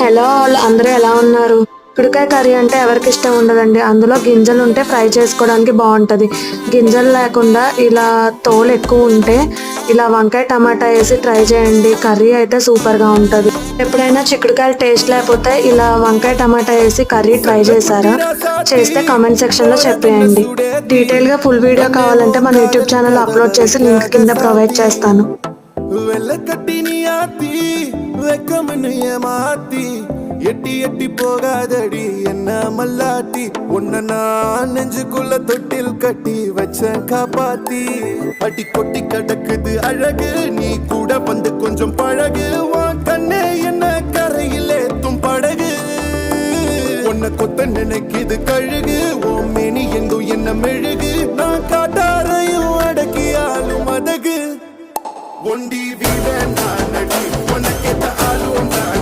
Hello వాళ్ళు అందరూ ఎలా ఉన్నారు? పిడికాయ కర్రీ అంటే ఎవరికి ఇష్టం ఉండదండి. అందులో గింజలు ఉంటే ఫ్రై చేసుకోవడానికి బాగుంటుంది. గింజలు లేకుండా ఇలా తోలు ఎక్కువ ఉంటే ఇలా వంకాయ టమాటా వేసి ట్రై చేయండి. కర్రీ అయితే సూపర్గా ఉంటుంది. ఎప్పుడైనా చిక్కుడుకాయలు టేస్ట్ లేకపోతే ఇలా వంకాయ టమాటా వేసి కర్రీ ట్రై చేశారా? చేస్తే కామెంట్ సెక్షన్లో చెప్పేయండి. డీటెయిల్గా ఫుల్ వీడియో కావాలంటే మన యూట్యూబ్ ఛానల్ అప్లోడ్ చేసి లింక్ కింద ప్రొవైడ్ చేస్తాను. వెళ్ళకట్టి నీ ఆతి ఏమాతి எட்டி எட்டி போகாதடி என்ன மல்லாட்டி. உன்ன நான் நெஞ்சுக்குள்ள தொட்டில் கட்டி வச்ச காப்பாத்தி. அடி கொட்டி கிடக்குது அழகு. நீ கூட வந்து கொஞ்சம் பழகு. உன் கண்ணே என்ன கரையில் ஏத்தும் படகு. உன்னை கொத்த நினைக்குது கழுகு. உன் மேனி எங்கும் என்ன மெழுகு. நான் காட்டாரையும் அடக்கியாலும் அதகு ஒண்டி வீரன்